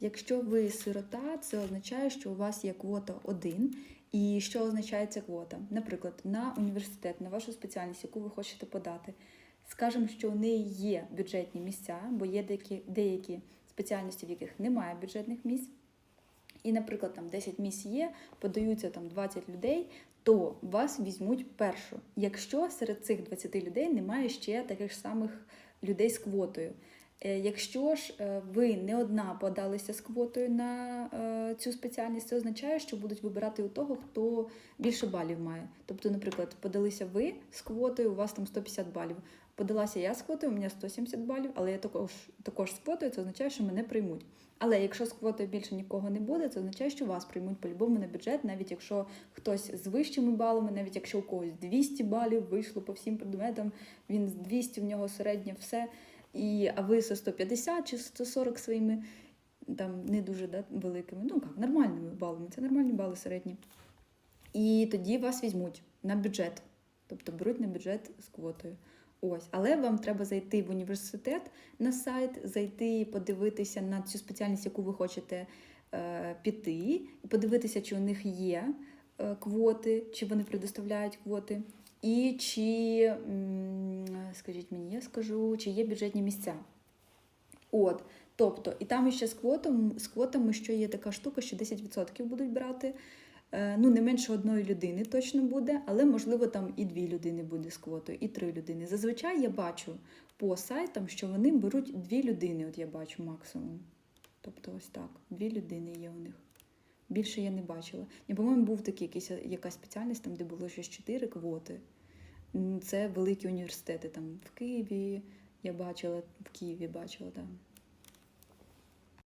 Якщо ви сирота, це означає, що у вас є квота 1. І що означає ця квота? Наприклад, на університет, на вашу спеціальність, яку ви хочете подати, скажемо, що у неї є бюджетні місця, бо є деякі, деякі спеціальності, в яких немає бюджетних місць. І, наприклад, там 10 місць є, подаються там 20 людей, то вас візьмуть першу. Якщо серед цих 20 людей немає ще таких самих людей з квотою. Е, Якщо ж е, ви не одна подалися з квотою на е, цю спеціальність, це означає, що будуть вибирати у того, хто більше балів має. Тобто, наприклад, подалися ви з квотою, у вас там 150 балів. Подалася я з квотою, у мене 170 балів, але я також, також з квотою, це означає, що мене приймуть. Але якщо з квотою більше нікого не буде, це означає, що вас приймуть по-любому на бюджет, навіть якщо хтось з вищими балами, навіть якщо у когось 200 балів вийшло по всім предметам, він з 200, в нього середнє все. І, а ви со 150 чи 140 своїми там не дуже да, великими, ну як, нормальними балами, це нормальні бали середні. І тоді вас візьмуть на бюджет, тобто беруть на бюджет з квотою. Ось, але вам треба зайти в університет на сайт, зайти, подивитися на цю спеціальність, яку ви хочете е, піти, і подивитися, чи у них є е, квоти, чи вони предоставляють квоти, і чи, скажіть мені, я скажу, чи є бюджетні місця. От, тобто, і там ще з квотом, з квотами, що є така штука, що 10% будуть брати. Е, Ну, не менше одної людини точно буде, але можливо там і дві людини буде з квотою, і три людини. Зазвичай я бачу по сайтам, що вони беруть дві людини, от я бачу максимум. Тобто ось так, дві людини є у них. Більше я не бачила. І, по-моєму, був такий якийсь, якась спеціальність, там, де було щось чотири квоти. Це великі університети там в Києві. Я бачила, в Києві бачила там.